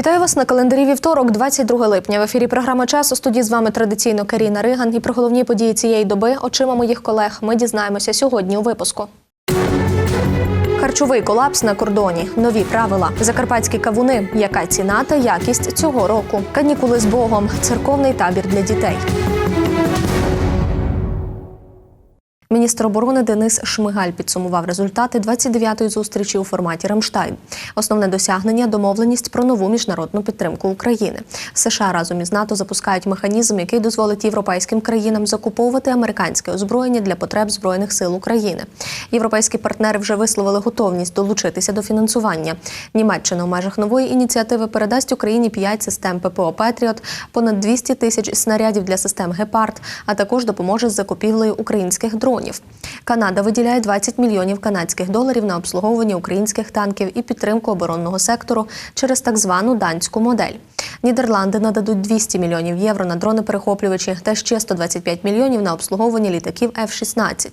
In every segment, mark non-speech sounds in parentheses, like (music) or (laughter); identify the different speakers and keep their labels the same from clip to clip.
Speaker 1: Вітаю вас на календарі вівторок, 22 липня. В ефірі програма час у студії з вами традиційно Каріна Риган. І про головні події цієї доби очима моїх колег ми дізнаємося сьогодні у випуску. Харчовий колапс на кордоні, нові правила, закарпатські кавуни, яка ціна та якість цього року, канікули з Богом, церковний табір для дітей. Міністр оборони Денис Шмигаль підсумував результати 29-ї зустрічі у форматі Рамштайн. Основне досягнення домовленість про нову міжнародну підтримку України. США разом із НАТО запускають механізм, який дозволить європейським країнам закуповувати американське озброєння для потреб збройних сил України. Європейські партнери вже висловили готовність долучитися до фінансування. Німеччина у межах нової ініціативи передасть Україні 5 систем ППО Петріот, понад 200 тисяч снарядів для систем Гепард, а також допоможе з закупівлею українських дронів. Канада виділяє 20 мільйонів канадських доларів на обслуговування українських танків і підтримку оборонного сектору через так звану данську модель. Нідерланди нададуть 200 мільйонів євро на дрони-перехоплювачі та ще 125 мільйонів на обслуговування літаків F-16.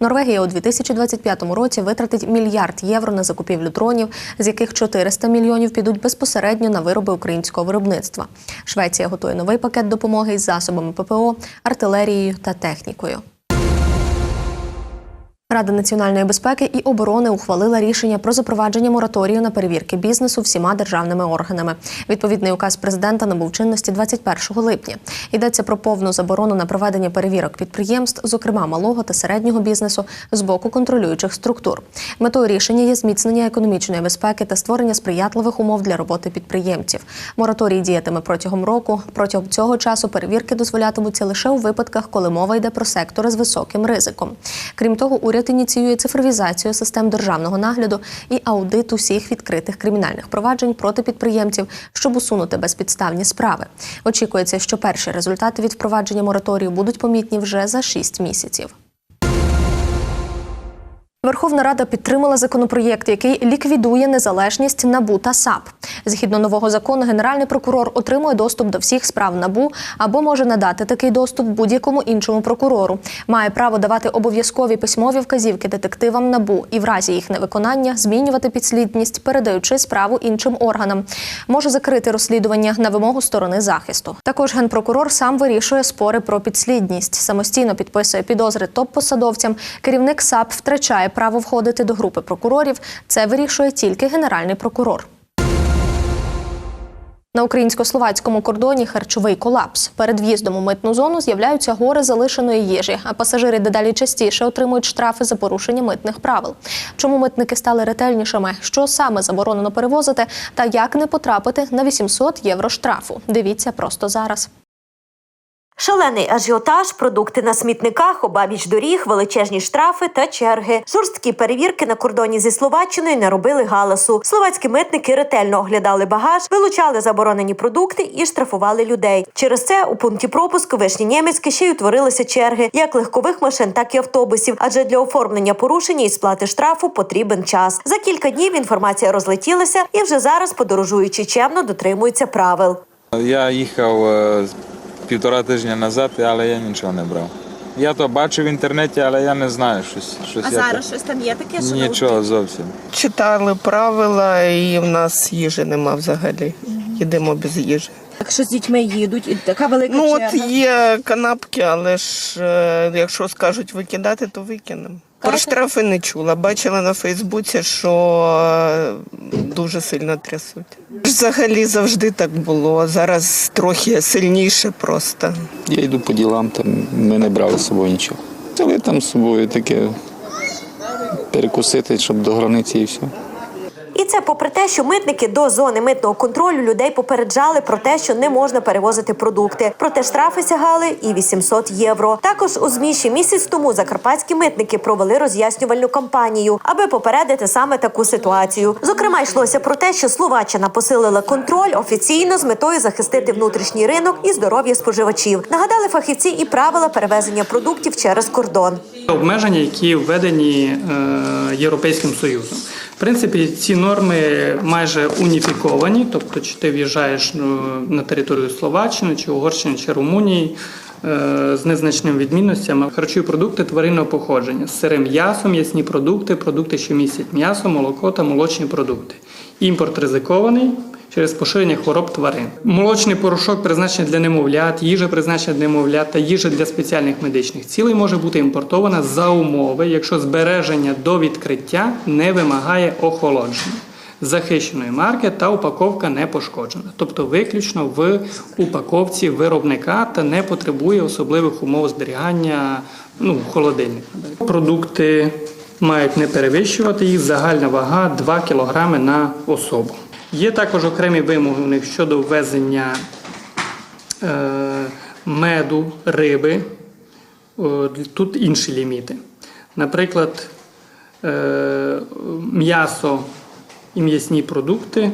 Speaker 1: Норвегія у 2025 році витратить мільярд євро на закупівлю дронів, з яких 400 мільйонів підуть безпосередньо на вироби українського виробництва. Швеція готує новий пакет допомоги із засобами ППО, артилерією та технікою. Рада національної безпеки і оборони ухвалила рішення про запровадження мораторію на перевірки бізнесу всіма державними органами. Відповідний указ президента набув чинності 21 липня. Йдеться про повну заборону на проведення перевірок підприємств, зокрема малого та середнього бізнесу, з боку контролюючих структур. Метою рішення є зміцнення економічної безпеки та створення сприятливих умов для роботи підприємців. Мораторій діятиме протягом року. Протягом цього часу перевірки дозволятимуться лише у випадках, коли мова йде про сектори з високим ризиком. Крім того, уряд ініціює цифровізацію систем державного нагляду і аудит усіх відкритих кримінальних проваджень проти підприємців, щоб усунути безпідставні справи. Очікується, що перші результати від впровадження мораторію будуть помітні вже за 6 місяців. Верховна Рада підтримала законопроєкт, який ліквідує незалежність НАБУ та САП. Згідно нового закону, генеральний прокурор отримує доступ до всіх справ НАБУ або може надати такий доступ будь-якому іншому прокурору. Має право давати обов'язкові письмові вказівки детективам НАБУ і в разі їх невиконання змінювати підслідність, передаючи справу іншим органам. Може закрити розслідування на вимогу сторони захисту. Також генпрокурор сам вирішує спори про підслідність, самостійно підписує підозри топ-посадовцям. Керівник САП втрачає право входити до групи прокурорів. Це вирішує тільки генеральний прокурор. На українсько-словацькому кордоні харчовий колапс. Перед в'їздом у митну зону з'являються гори залишеної їжі, а пасажири дедалі частіше отримують штрафи за порушення митних правил. Чому митники стали ретельнішими? Що саме заборонено перевозити, та як не потрапити на 800 євро штрафу? Дивіться просто зараз.
Speaker 2: Шалений ажіотаж, продукти на смітниках, обабіч доріг, величезні штрафи та черги. Жорсткі перевірки на кордоні зі Словаччиною не робили галасу. Словацькі митники ретельно оглядали багаж, вилучали заборонені продукти і штрафували людей. Через це у пункті пропуску Вишні Німецьке ще й утворилися черги як легкових машин, так і автобусів. Адже для оформлення порушення і сплати штрафу потрібен час. За кілька днів інформація розлетілася, і вже зараз подорожуючи чемно дотримуються правил.
Speaker 3: Я їхав е, півтора тижня назад, але я нічого не брав. Я то бачив в інтернеті, але я не знаю щось. щось
Speaker 4: А
Speaker 3: я
Speaker 4: зараз щось там є таке, що
Speaker 3: Нічого зовсім.
Speaker 5: Читали правила, і в нас їжі нема взагалі. Їдемо без їжі.
Speaker 4: Якщо з дітьми їдуть, і така велика
Speaker 5: Ну
Speaker 4: черга.
Speaker 5: от є канапки, але ж е, якщо скажуть викидати, то викинемо. Про штрафи не чула. Бачила на Фейсбуці, що е, дуже сильно трясуть. Взагалі завжди так було. Зараз трохи сильніше просто.
Speaker 6: Я йду по ділам, там ми не брали з собою нічого. Взяли там з собою таке перекусити, щоб до границі і все.
Speaker 2: І це попри те, що митники до зони митного контролю людей попереджали про те, що не можна перевозити продукти. Проте штрафи сягали і 800 євро. Також у ЗМІ ще місяць тому закарпатські митники провели роз'яснювальну кампанію, аби попередити саме таку ситуацію. Зокрема, йшлося про те, що Словаччина посилила контроль офіційно з метою захистити внутрішній ринок і здоров'я споживачів. Нагадали фахівці і правила перевезення продуктів через кордон.
Speaker 7: Обмеження, які введені е, Європейським Союзом. В принципі, ці норми майже уніфіковані, тобто, чи ти в'їжджаєш ну, на територію Словаччини, чи Угорщини, чи Румунії е, з незначними відмінностями. Харчові продукти тваринного походження з сирим м'ясом, м'ясні продукти, продукти, що містять м'ясо, молоко та молочні продукти. Імпорт ризикований. Через поширення хвороб тварин. Молочний порошок призначений для немовлят, їжа призначена для немовлят та їжа для спеціальних медичних цілей може бути імпортована за умови, якщо збереження до відкриття не вимагає охолодження. Захищеної марки та упаковка не пошкоджена, тобто виключно в упаковці виробника та не потребує особливих умов зберігання ну, холодильник. Продукти мають не перевищувати їх загальна вага 2 кг на особу. Є також окремі вимоги у них щодо ввезення е, меду, риби. Тут інші ліміти. Наприклад, е, м'ясо і м'ясні продукти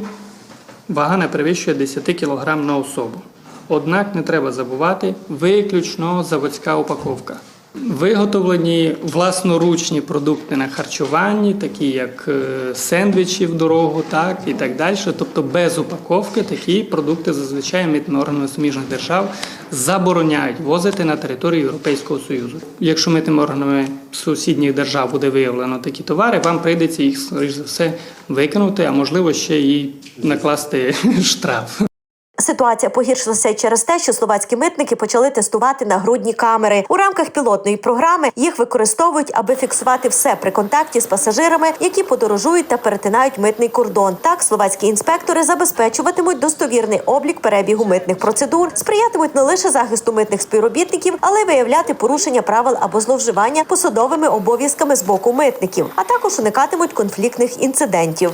Speaker 7: вага не перевищує 10 кг на особу. Однак не треба забувати виключно заводська упаковка. Виготовлені власноручні продукти на харчуванні, такі як е, сендвічі в дорогу, так і так далі. Тобто без упаковки такі продукти зазвичай митними органами суміжних держав забороняють возити на територію Європейського Союзу. Якщо митними органами сусідніх держав буде виявлено такі товари, вам прийдеться їх скоріш за все викинути, а можливо ще і накласти (laughs) штраф.
Speaker 2: Ситуація погіршилася через те, що словацькі митники почали тестувати нагрудні камери. У рамках пілотної програми їх використовують, аби фіксувати все при контакті з пасажирами, які подорожують та перетинають митний кордон. Так словацькі інспектори забезпечуватимуть достовірний облік перебігу митних процедур, сприятимуть не лише захисту митних співробітників, але й виявляти порушення правил або зловживання посадовими обов'язками з боку митників, а також уникатимуть конфліктних інцидентів.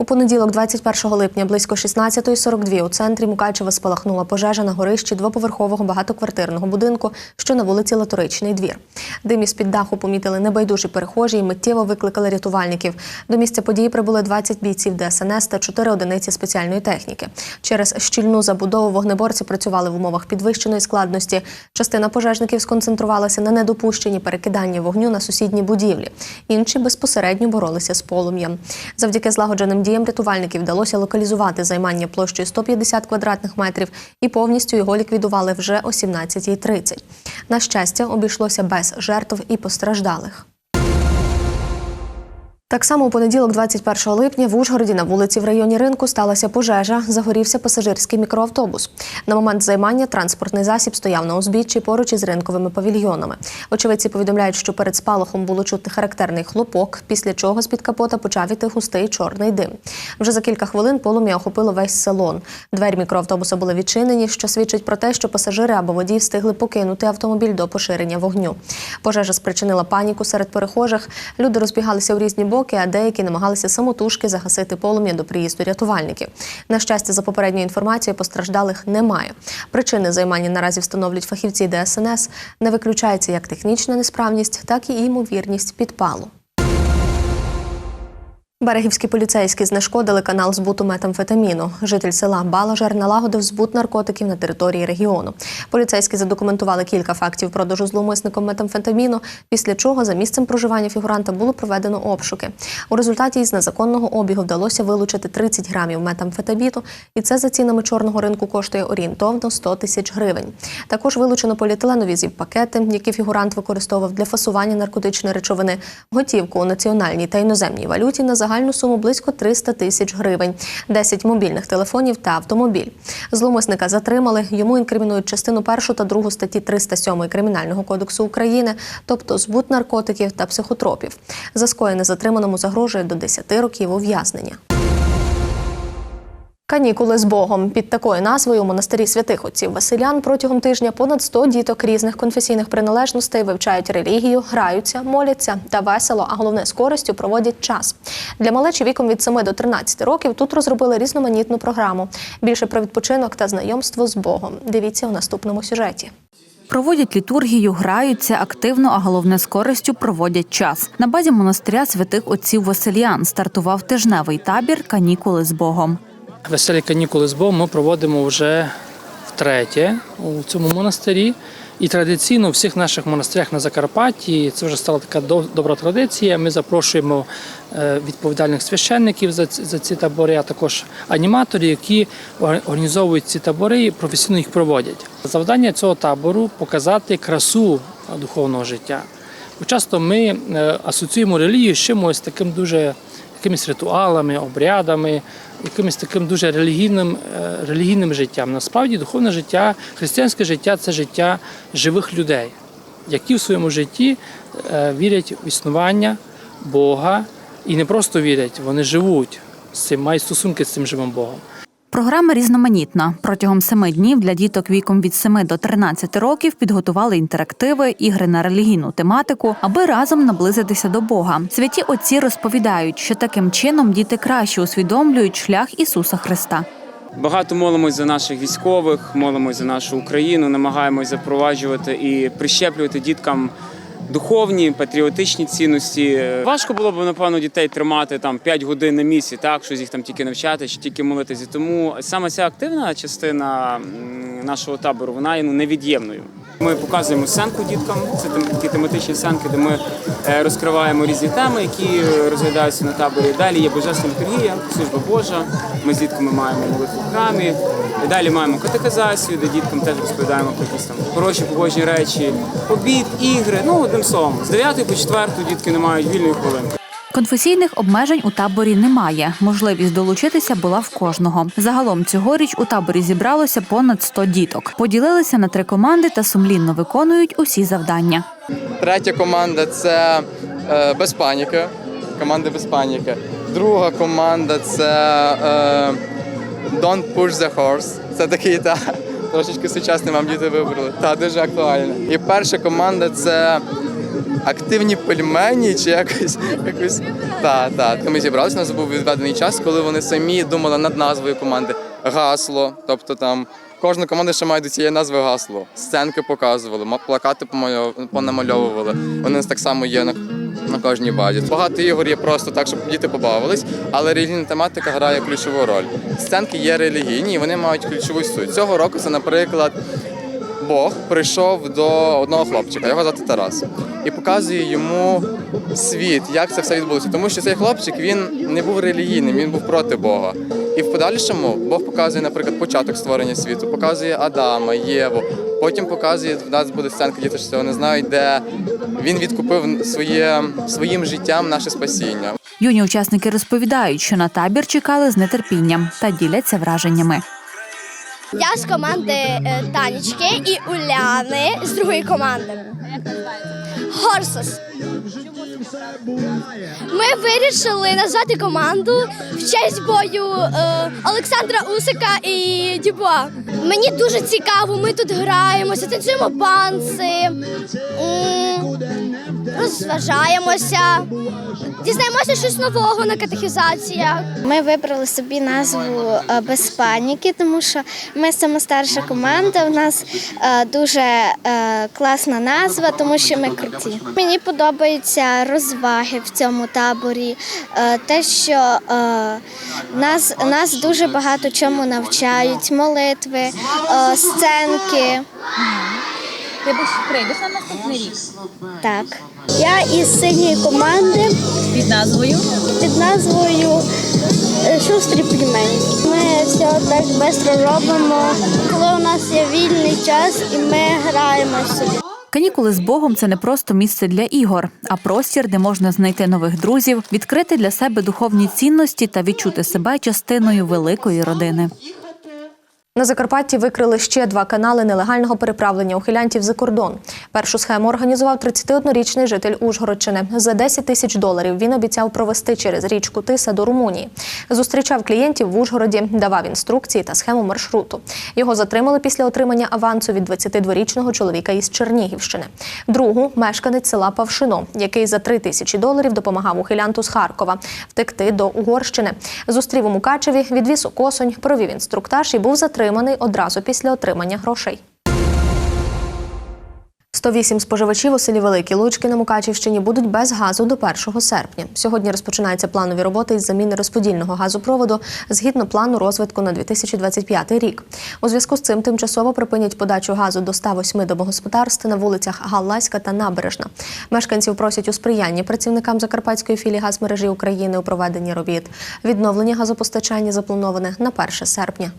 Speaker 1: У понеділок, 21 липня, близько 16.42 у центрі Мукачева спалахнула пожежа на горищі двоповерхового багатоквартирного будинку, що на вулиці Латоричний двір. Дим із під даху помітили небайдужі перехожі і миттєво викликали рятувальників. До місця події прибули 20 бійців ДСНС та 4 одиниці спеціальної техніки. Через щільну забудову вогнеборці працювали в умовах підвищеної складності. Частина пожежників сконцентрувалася на недопущенні перекидання вогню на сусідні будівлі. Інші безпосередньо боролися з полум'ям. Завдяки злагодженим діям рятувальників вдалося локалізувати займання площею 150 квадратних метрів і повністю його ліквідували вже о 17.30. На щастя, обійшлося без жертв і постраждалих. Так само у понеділок, 21 липня, в Ужгороді на вулиці в районі ринку сталася пожежа. Загорівся пасажирський мікроавтобус. На момент займання транспортний засіб стояв на узбіччі поруч із ринковими павільйонами. Очевидці повідомляють, що перед спалахом було чути характерний хлопок, після чого з-під капота почав іти густий чорний дим. Вже за кілька хвилин полум'я охопило весь салон. Двері мікроавтобуса були відчинені, що свідчить про те, що пасажири або водій встигли покинути автомобіль до поширення вогню. Пожежа спричинила паніку серед перехожих. Люди розбігалися у різні боки, а деякі намагалися самотужки загасити полум'я до приїзду рятувальників. На щастя, за попередньою інформацією, постраждалих немає. Причини займання наразі встановлюють фахівці ДСНС. Не виключається як технічна несправність, так і ймовірність підпалу. Берегівські поліцейські знешкодили канал збуту метамфетаміну. Житель села Балажер налагодив збут наркотиків на території регіону. Поліцейські задокументували кілька фактів продажу зловмисником метамфетаміну, після чого за місцем проживання фігуранта було проведено обшуки. У результаті із незаконного обігу вдалося вилучити 30 грамів метамфетаміну, і це за цінами чорного ринку коштує орієнтовно 100 тисяч гривень. Також вилучено поліетиленові зіп-пакети, які фігурант використовував для фасування наркотичної речовини, готівку у національній та іноземній валюті на загальну суму близько 300 тисяч гривень, 10 мобільних телефонів та автомобіль. Зломисника затримали. Йому інкримінують частину першу та другу статті 307 Кримінального кодексу України, тобто збут наркотиків та психотропів. За скоєне затриманому загрожує до 10 років ув'язнення. Канікули з Богом під такою назвою у монастирі святих отців Василян протягом тижня понад 100 діток різних конфесійних приналежностей вивчають релігію, граються, моляться та весело, а головне з користю проводять час. Для малечі віком від 7 до 13 років тут розробили різноманітну програму. Більше про відпочинок та знайомство з Богом. Дивіться у наступному сюжеті.
Speaker 8: Проводять літургію, граються активно, а головне з користю проводять час. На базі монастиря святих отців Васильян стартував тижневий табір Канікули з Богом.
Speaker 7: Веселі канікули з Богом ми проводимо вже втретє у цьому монастирі. І традиційно у всіх наших монастирях на Закарпатті це вже стала така добра традиція. Ми запрошуємо е, відповідальних священників за ці, табори, а також аніматорів, які організовують ці табори і професійно їх проводять. Завдання цього табору показати красу духовного життя. Часто ми е, асоціюємо релігію з чимось таким дуже якимись ритуалами, обрядами, якимось таким дуже релігійним, е, релігійним життям. Насправді духовне життя, християнське життя це життя живих людей, які в своєму житті е, вірять в існування Бога і не просто вірять, вони живуть з цим, мають стосунки з цим живим Богом.
Speaker 8: Програма різноманітна. Протягом семи днів для діток віком від 7 до 13 років підготували інтерактиви, ігри на релігійну тематику, аби разом наблизитися до Бога. Святі отці розповідають, що таким чином діти краще усвідомлюють шлях Ісуса Христа.
Speaker 9: Багато молимось за наших військових, молимось за нашу Україну, намагаємось запроваджувати і прищеплювати діткам духовні, патріотичні цінності. Важко було б, напевно, дітей тримати там 5 годин на місці, так, щось їх там тільки навчати чи тільки молитися. Тому саме ця активна частина нашого табору вона є ну, невід'ємною. Ми показуємо сценку діткам. Це такі тематичні сценки, де ми е, розкриваємо різні теми, які розглядаються на таборі. Далі є божественна літургія, служба Божа. Ми з дітками маємо молитву в храмі. Далі маємо катехизацію, де діткам теж розповідаємо про якісь там хороші побожні речі, обід, ігри. Ну одним словом, з 9 по 4 дітки не мають вільної хвилинки.
Speaker 8: Конфесійних обмежень у таборі немає. Можливість долучитися була в кожного. Загалом цьогоріч у таборі зібралося понад 100 діток. Поділилися на три команди та сумлінно виконують усі завдання.
Speaker 10: Третя команда це е, без паніки. Команда без паніки. Друга команда це е, Don't Push the Horse. Це такий та трошечки сучасний вам діти вибрали. Та дуже актуально. І перша команда це активні пельмені чи якось якось. Та, та. Ми зібралися, у нас був відведений час, коли вони самі думали над назвою команди. Гасло, тобто там. Кожна команда ще має до цієї назви гасло. Сценки показували, плакати понамальовували. Вони так само є на, на кожній базі. Багато ігор є просто так, щоб діти побавились, але релігійна тематика грає ключову роль. Сценки є релігійні, і вони мають ключову суть. Цього року це, наприклад, Бог прийшов до одного хлопчика, його звати Тарас, і показує йому світ, як це все відбулося. Тому що цей хлопчик він не був релігійним, він був проти Бога. І в подальшому Бог показує, наприклад, початок створення світу, показує Адама, Єву. Потім показує, в нас буде сценка, діти цього не знають, де він відкупив своє, своїм життям наше спасіння.
Speaker 8: Юні учасники розповідають, що на табір чекали з нетерпінням та діляться враженнями.
Speaker 11: Я з команди е, Танечки і Уляни з другої команди. Хорсос. Ми вирішили назвати команду в честь бою е, Олександра Усика і Дюбуа. Мені дуже цікаво, ми тут граємося, танцюємо банси, м, розважаємося, дізнаємося щось нового на катехізаціях.
Speaker 12: Ми вибрали собі назву е, без паніки, тому що ми саме старша команда. У нас е, дуже е, класна назва, тому що ми круті. Мені подобаються розваги в цьому таборі. Те, що нас, нас дуже багато чому навчають, молитви, сценки.
Speaker 8: Ти прийдеш на наступний рік
Speaker 12: Так. Я із синьої команди
Speaker 8: під назвою.
Speaker 12: під назвою е, Шустрі пельмені. Ми все так швидко робимо, коли у нас є вільний час і ми граємо собі.
Speaker 8: Канікули з Богом це не просто місце для ігор, а простір, де можна знайти нових друзів, відкрити для себе духовні цінності та відчути себе частиною великої родини.
Speaker 1: На Закарпатті викрили ще два канали нелегального переправлення ухилянтів за кордон. Першу схему організував 31-річний житель Ужгородщини. За 10 тисяч доларів він обіцяв провести через річку Тиса до Румунії. Зустрічав клієнтів в Ужгороді, давав інструкції та схему маршруту. Його затримали після отримання авансу від 22-річного чоловіка із Чернігівщини. Другу мешканець села Павшино, який за 3 тисячі доларів допомагав ухилянту з Харкова втекти до Угорщини. Зустрів у Мукачеві, відвіз у Косонь, провів інструктаж і був затриманий одразу після отримання грошей. 108 споживачів у селі Великі Лучки на Мукачівщині будуть без газу до 1 серпня. Сьогодні розпочинаються планові роботи із заміни розподільного газопроводу згідно плану розвитку на 2025 рік. У зв'язку з цим тимчасово припинять подачу газу до 108 домогосподарств на вулицях Галласька та Набережна. Мешканців просять у сприянні працівникам Закарпатської філії газмережі України у проведенні робіт. Відновлення газопостачання заплановане на 1 серпня.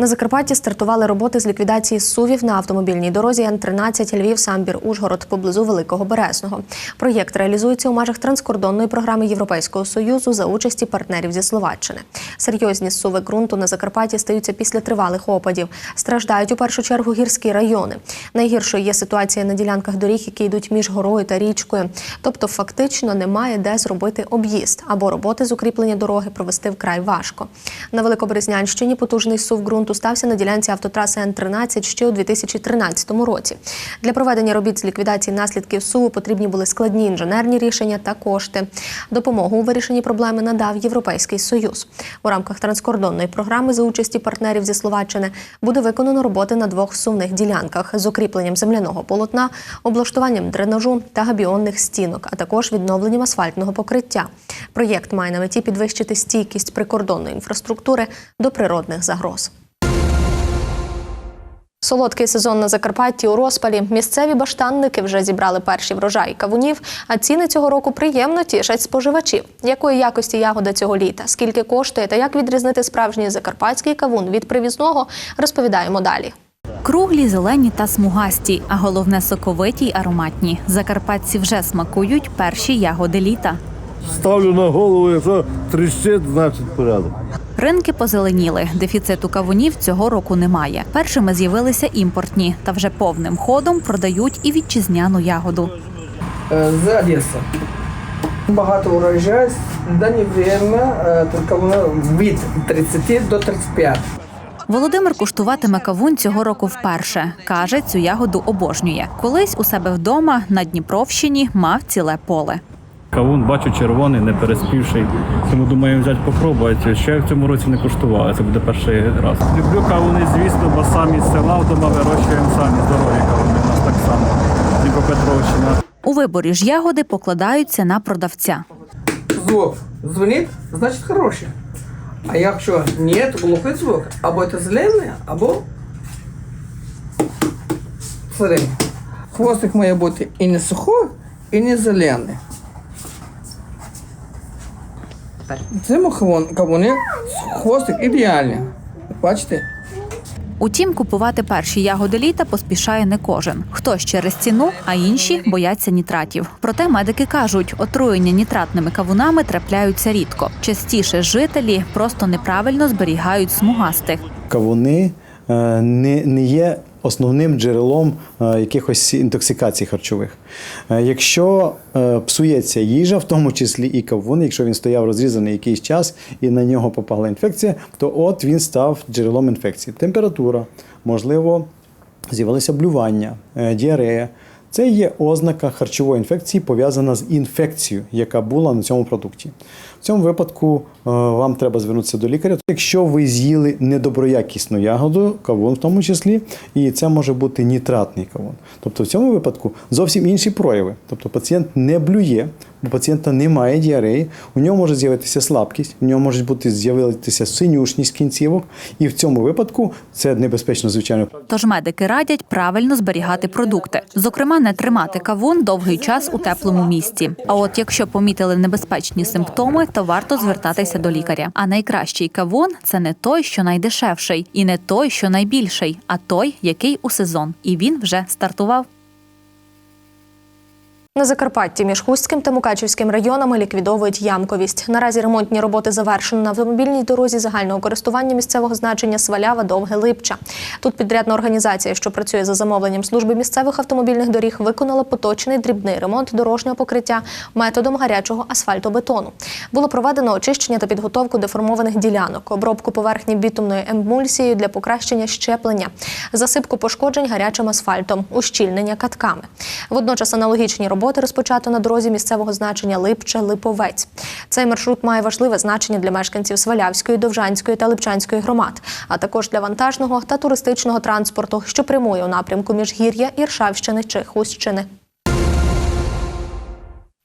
Speaker 1: На Закарпатті стартували роботи з ліквідації сувів на автомобільній дорозі Н-13 Львів, Самбір, Ужгород поблизу Великого Березного. Проєкт реалізується у межах транскордонної програми Європейського союзу за участі партнерів зі Словаччини. Серйозні суви ґрунту на Закарпатті стаються після тривалих опадів. Страждають у першу чергу гірські райони. Найгіршою є ситуація на ділянках доріг, які йдуть між горою та річкою. Тобто, фактично немає де зробити об'їзд або роботи з укріплення дороги провести вкрай важко. На Великоберезнянщині потужний сув ґрунту стався на ділянці автотраси Н-13 ще у 2013 році. Для проведення робіт з ліквідації наслідків суву потрібні були складні інженерні рішення та кошти. Допомогу у вирішенні проблеми надав Європейський Союз. У рамках транскордонної програми за участі партнерів зі Словаччини буде виконано роботи на двох сувних ділянках з укріпленням земляного полотна, облаштуванням дренажу та габіонних стінок, а також відновленням асфальтного покриття. Проєкт має на меті підвищити стійкість прикордонної інфраструктури до природних загроз. Солодкий сезон на Закарпатті у розпалі. Місцеві баштанники вже зібрали перші врожаї кавунів, а ціни цього року приємно тішать споживачів. Якої якості ягода цього літа, скільки коштує та як відрізнити справжній закарпатський кавун від привізного, розповідаємо далі.
Speaker 8: Круглі, зелені та смугасті, а головне соковиті й ароматні. Закарпатці вже смакують перші ягоди літа.
Speaker 13: Ставлю на голову, якщо тріщить, значить порядок.
Speaker 8: Ринки позеленіли. Дефіциту кавунів цього року немає. Першими з'явилися імпортні, та вже повним ходом продають і вітчизняну ягоду.
Speaker 14: З Одеси. Багато урожай, дані время тільки воно від 30 до 35.
Speaker 8: Володимир куштуватиме кавун цього року вперше. Каже, цю ягоду обожнює. Колись у себе вдома на Дніпровщині мав ціле поле.
Speaker 15: Кавун бачу червоний, не переспівший. Тому думаю взяти попробувати. Ще в цьому році не куштували. Це буде перший раз. Люблю кавуни, звісно, бо самі з села вдома вирощуємо самі здорові кавуни. У нас так само. Дніпропетровщина.
Speaker 8: У виборі ж ягоди покладаються на продавця.
Speaker 14: Звук дзвонить, значить хороший. А якщо ні, то глухий звук. Або це зелений, або середній. Хвостик має бути і не сухий, і не зелений. В цьому кавун- кавуні хвостик ідеальний. Бачите?
Speaker 8: Утім, купувати перші ягоди літа поспішає не кожен. Хтось через ціну, а інші бояться нітратів. Проте медики кажуть, отруєння нітратними кавунами трапляються рідко. Частіше жителі просто неправильно зберігають смугастих.
Speaker 16: Кавуни е, не, не є основним джерелом е, якихось інтоксикацій харчових. Е, Якщо е, псується їжа, в тому числі і кавун, якщо він стояв розрізаний якийсь час і на нього попала інфекція, то от він став джерелом інфекції. Температура, можливо, з'явилися блювання, діарея. Це є ознака харчової інфекції, пов'язана з інфекцією, яка була на цьому продукті. В цьому випадку е, вам треба звернутися до лікаря. Якщо ви з'їли недоброякісну ягоду, кавун в тому числі, і це може бути нітратний кавун. Тобто в цьому випадку зовсім інші прояви. Тобто пацієнт не блює, у пацієнта немає діареї, у нього може з'явитися слабкість, у нього може бути з'явитися синюшність кінцівок, і в цьому випадку це небезпечно, звичайно.
Speaker 8: Тож медики радять правильно зберігати продукти, зокрема, не тримати кавун довгий час у теплому місці. А от якщо помітили небезпечні симптоми, то варто звертатися до лікаря. А найкращий кавун це не той, що найдешевший, і не той, що найбільший, а той, який у сезон. І він вже стартував.
Speaker 1: На Закарпатті між Хустським та Мукачівським районами ліквідовують ямковість. Наразі ремонтні роботи завершено на автомобільній дорозі загального користування місцевого значення Свалява Довге Липча. Тут підрядна організація, що працює за замовленням служби місцевих автомобільних доріг, виконала поточний дрібний ремонт дорожнього покриття методом гарячого асфальтобетону. Було проведено очищення та підготовку деформованих ділянок, обробку поверхні бітумною емульсією для покращення щеплення, засипку пошкоджень гарячим асфальтом, ущільнення катками. Водночас аналогічні роботи розпочато на дорозі місцевого значення Липче-Липовець. Цей маршрут має важливе значення для мешканців Свалявської, Довжанської та Липчанської громад, а також для вантажного та туристичного транспорту, що прямує у напрямку Міжгір'я, Іршавщини чи Хустщини.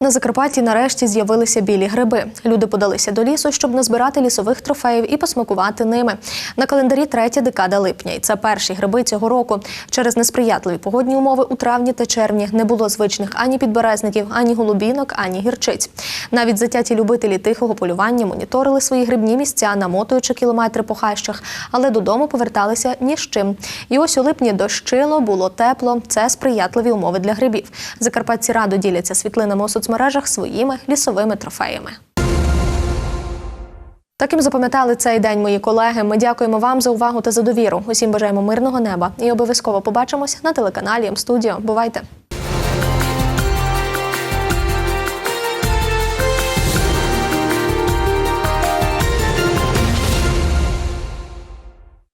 Speaker 1: На Закарпатті нарешті з'явилися білі гриби. Люди подалися до лісу, щоб назбирати лісових трофеїв і посмакувати ними. На календарі третя декада липня, і це перші гриби цього року. Через несприятливі погодні умови у травні та червні не було звичних ані підберезників, ані голубінок, ані гірчиць. Навіть затяті любителі тихого полювання моніторили свої грибні місця, намотуючи кілометри по хащах, але додому поверталися ні з чим. І ось у липні дощило, було тепло. Це сприятливі умови для грибів. Закарпатці радо діляться світлинами у соцмережах своїми лісовими трофеями. Таким запам'ятали цей день мої колеги. Ми дякуємо вам за увагу та за довіру. Усім бажаємо мирного неба і обов'язково побачимось на телеканалі М-студіо. Бувайте!